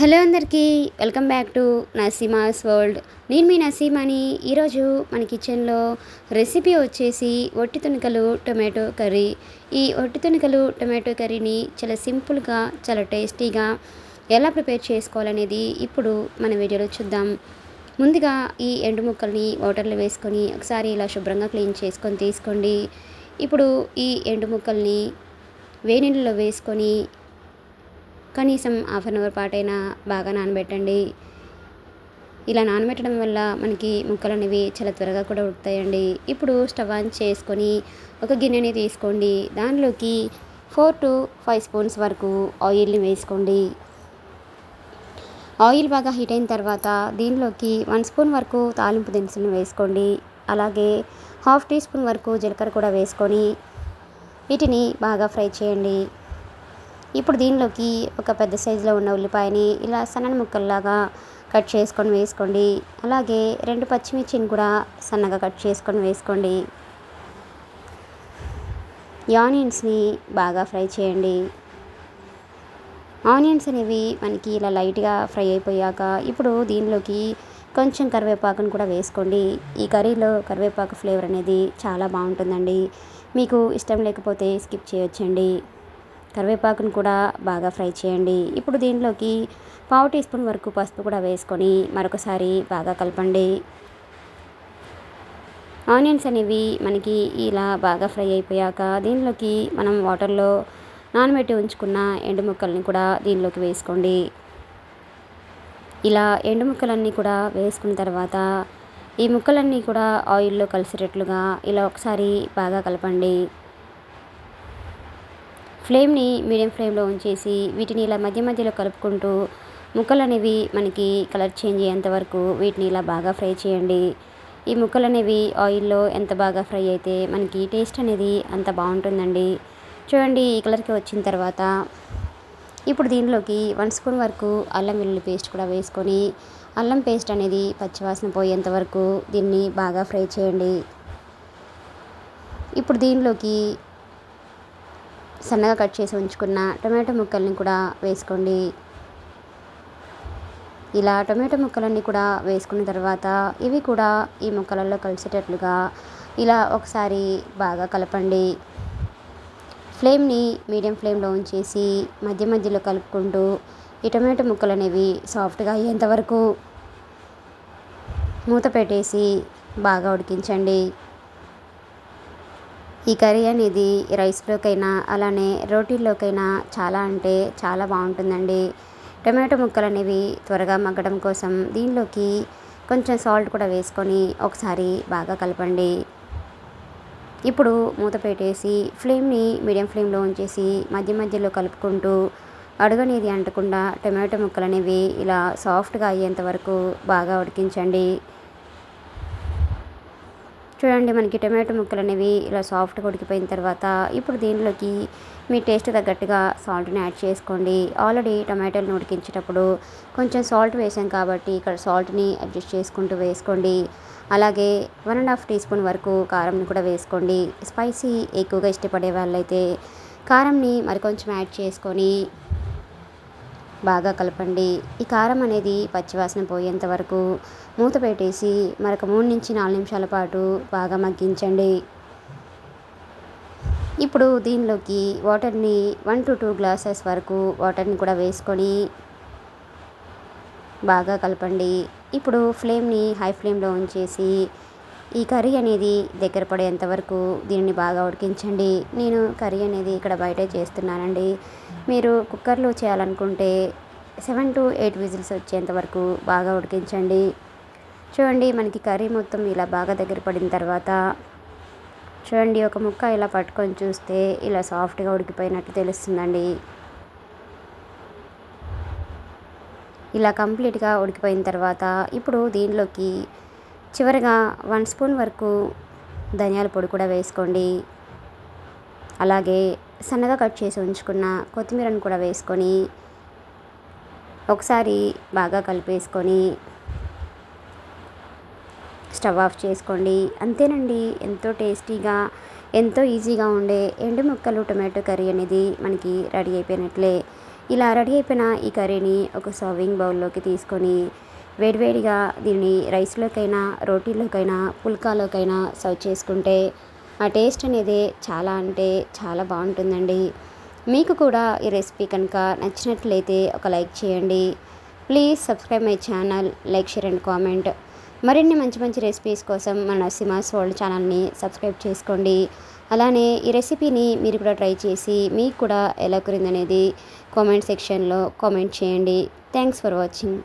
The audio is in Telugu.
హలో అందరికీ welcome back to Naseema's world. నేను మీ నసీమాని ఈరోజు మన కిచెన్లో రెసిపీ వచ్చేసి ఒట్టి తునికలు టొమాటో కర్రీ. ఈ ఒట్టి తునికలు టొమాటో కర్రీని చాలా సింపుల్గా చాలా టేస్టీగా ఎలా ప్రిపేర్ చేసుకోవాలనేది ఇప్పుడు మన వీడియోలో చూద్దాం. ముందుగా ఈ ఎండు ముక్కల్ని వాటర్లో వేసుకొని ఒకసారి ఇలా శుభ్రంగా క్లీన్ చేసుకొని తీసుకోండి. ఇప్పుడు ఈ ఎండు ముక్కల్ని వేనీళ్ళలో వేసుకొని కనీసం హాఫ్ అన్ అవర్ పాటైనా బాగా నానబెట్టండి. ఇలా నానబెట్టడం వల్ల మనకి ముక్కలు అనేవి చాలా త్వరగా కూడా ఉడుకుతాయండి. ఇప్పుడు స్టవ్ ఆన్ చేసుకొని ఒక గిన్నెని తీసుకోండి. దానిలోకి ఫోర్ టు ఫైవ్ స్పూన్స్ వరకు ఆయిల్ని వేసుకోండి. ఆయిల్ బాగా హీట్ అయిన తర్వాత దీనిలోకి వన్ స్పూన్ వరకు తాలింపు దినుసులు వేసుకోండి. అలాగే హాఫ్ టీ స్పూన్ వరకు జీలకర్ర కూడా వేసుకొని వీటిని బాగా ఫ్రై చేయండి. ఇప్పుడు దీనిలోకి ఒక పెద్ద సైజులో ఉన్న ఉల్లిపాయని ఇలా సన్నని ముక్కల్లాగా కట్ చేసుకొని వేసుకోండి. అలాగే రెండు పచ్చిమిర్చిని కూడా సన్నగా కట్ చేసుకొని వేసుకోండి. ఆనియన్స్ని బాగా ఫ్రై చేయండి. ఆనియన్స్ అనేవి మనకి ఇలా లైట్గా ఫ్రై అయిపోయాక ఇప్పుడు దీనిలోకి కొంచెం కరివేపాకును కూడా వేసుకోండి. ఈ కర్రీలో కరివేపాకు ఫ్లేవర్ అనేది చాలా బాగుంటుందండి. మీకు ఇష్టం లేకపోతే స్కిప్ చేయొచ్చండి. కరివేపాకును కూడా బాగా ఫ్రై చేయండి. ఇప్పుడు దీనిలోకి పావు టీ స్పూన్ వరకు పసుపు కూడా వేసుకొని మరొకసారి బాగా కలపండి. ఆనియన్స్ అనేవి మనకి ఇలా బాగా ఫ్రై అయిపోయాక దీనిలోకి మనం వాటర్లో నానబెట్టి ఉంచుకున్న ఎండు ముక్కల్ని కూడా దీనిలోకి వేసుకోండి. ఇలా ఎండు ముక్కలన్నీ కూడా వేసుకున్న తర్వాత ఈ ముక్కలన్నీ కూడా ఆయిల్లో కలిసేటట్లుగా ఇలా ఒకసారి బాగా కలపండి. ఫ్లేమ్ని మీడియం ఫ్లేమ్లో ఉంచేసి వీటిని ఇలా మధ్య మధ్యలో కలుపుకుంటూ ముక్కలు అనేవి మనకి కలర్ చేంజ్ అయ్యేంత వరకు వీటిని ఇలా బాగా ఫ్రై చేయండి. ఈ ముక్కలు అనేవి ఆయిల్లో ఎంత బాగా ఫ్రై అయితే మనకి టేస్ట్ అనేది అంత బాగుంటుందండి. చూడండి ఈ కలర్కి వచ్చిన తర్వాత ఇప్పుడు దీనిలోకి వన్ స్పూన్ వరకు అల్లం వెల్లుల్లి పేస్ట్ కూడా వేసుకొని అల్లం పేస్ట్ అనేది పచ్చివాసన పోయేంత వరకు దీన్ని బాగా ఫ్రై చేయండి. ఇప్పుడు దీనిలోకి సన్నగా కట్ చేసి ఉంచుకున్న టొమాటో ముక్కల్ని కూడా వేసుకోండి. ఇలా టొమాటో ముక్కలన్నీ కూడా వేసుకున్న తర్వాత ఇవి కూడా ఈ ముక్కలలో కలిసేటట్లుగా ఇలా ఒకసారి బాగా కలపండి. ఫ్లేమ్ని మీడియం ఫ్లేమ్లో ఉంచేసి మధ్య మధ్యలో కలుపుకుంటూ ఈ టొమాటో ముక్కలు అనేవి సాఫ్ట్గా అయ్యేంతవరకు మూత పెట్టేసి బాగా ఉడికించండి. ఈ కర్రీ అనేది రైస్లోకైనా అలానే రోటీల్లోకైనా చాలా అంటే చాలా బాగుంటుందండి. టమాటో ముక్కలు అనేవి త్వరగా మగ్గడం కోసం దీనిలోకి కొంచెం సాల్ట్ కూడా వేసుకొని ఒకసారి బాగా కలపండి. ఇప్పుడు మూత పెట్టేసి ఫ్లేమ్ని మీడియం ఫ్లేమ్లో ఉంచేసి మధ్య మధ్యలో కలుపుకుంటూ అడుగనేది అంటకుండా టమాటో ముక్కలు అనేవి ఇలా సాఫ్ట్గా అయ్యేంత వరకు బాగా ఉడికించండి. చూడండి మనకి టొమాటో ముక్కలు అనేవి ఇలా సాఫ్ట్గా ఉడికిపోయిన తర్వాత ఇప్పుడు దీనిలోకి మీ టేస్ట్ తగ్గట్టుగా సాల్ట్ని యాడ్ చేసుకోండి. ఆల్రెడీ టొమాటోలను ఉడికించేటప్పుడు కొంచెం సాల్ట్ వేసాం కాబట్టి ఇక్కడ సాల్ట్ని అడ్జస్ట్ చేసుకుంటూ వేసుకోండి. అలాగే one and half teaspoon వరకు కారంని కూడా వేసుకోండి. స్పైసీ ఎక్కువగా ఇష్టపడే వాళ్ళైతే కారంని మరికొంచెం యాడ్ చేసుకొని బాగా కలపండి. ఈ కారం అనేది పచ్చివాసన పోయేంత వరకు మూత పెట్టేసి మరొక మూడు నుంచి నాలుగు నిమిషాల పాటు బాగా మగ్గించండి. ఇప్పుడు దీనిలోకి వాటర్ని వన్ టు టూ గ్లాసెస్ వరకు వాటర్ని కూడా వేసుకొని బాగా కలపండి. ఇప్పుడు ఫ్లేమ్ని హై ఫ్లేమ్లో ఉంచేసి ఈ కర్రీ అనేది దగ్గర పడేంత వరకు దీనిని బాగా ఉడికించండి. నేను కర్రీ అనేది ఇక్కడ బయట చేస్తున్నానండి. మీరు కుక్కర్లో చేయాలనుకుంటే సెవెన్ టు ఎయిట్ విజిల్స్ వచ్చేంత వరకు బాగా ఉడికించండి. చూడండి మనకి కర్రీ మొత్తం ఇలా బాగా దగ్గర పడిన తర్వాత చూడండి ఒక ముక్క ఇలా పట్టుకొని చూస్తే ఇలా సాఫ్ట్గా ఉడికిపోయినట్టు తెలుస్తుందండి. ఇలా కంప్లీట్గా ఉడికిపోయిన తర్వాత ఇప్పుడు దీనిలోకి చివరిగా వన్ స్పూన్ వరకు ధనియాల పొడి కూడా వేసుకోండి. అలాగే సన్నగా కట్ చేసి ఉంచుకున్న కొత్తిమీరను కూడా వేసుకొని ఒకసారి బాగా కలిపేసుకొని స్టవ్ ఆఫ్ చేసుకోండి. అంతేనండి ఎంతో టేస్టీగా ఎంతో ఈజీగా ఉండే ఎండు ముక్కలు టొమాటో కర్రీ అనేది మనకి రెడీ అయిపోయినట్లే. ఇలా రెడీ అయిపోయిన ఈ కర్రీని ఒక సర్వింగ్ బౌల్లోకి తీసుకొని వేడివేడిగా దీన్ని రైస్లోకైనా రోటీలోకైనా పుల్కాలోకైనా సర్వ్ చేసుకుంటే ఆ టేస్ట్ అనేది చాలా అంటే చాలా బాగుంటుందండి. మీకు కూడా ఈ రెసిపీ కనుక నచ్చినట్లయితే ఒక లైక్ చేయండి. Please subscribe my channel like share and comment. మరిన్ని మంచి మంచి రెసిపీస్ కోసం మన నరసింహాస్ వరల్డ్ ఛానల్ని సబ్స్క్రైబ్ చేసుకోండి. అలానే ఈ రెసిపీని మీరు కూడా ట్రై చేసి మీకు కూడా ఎలా కురిందనేది కామెంట్ సెక్షన్లో కామెంట్ చేయండి. Thanks for watching.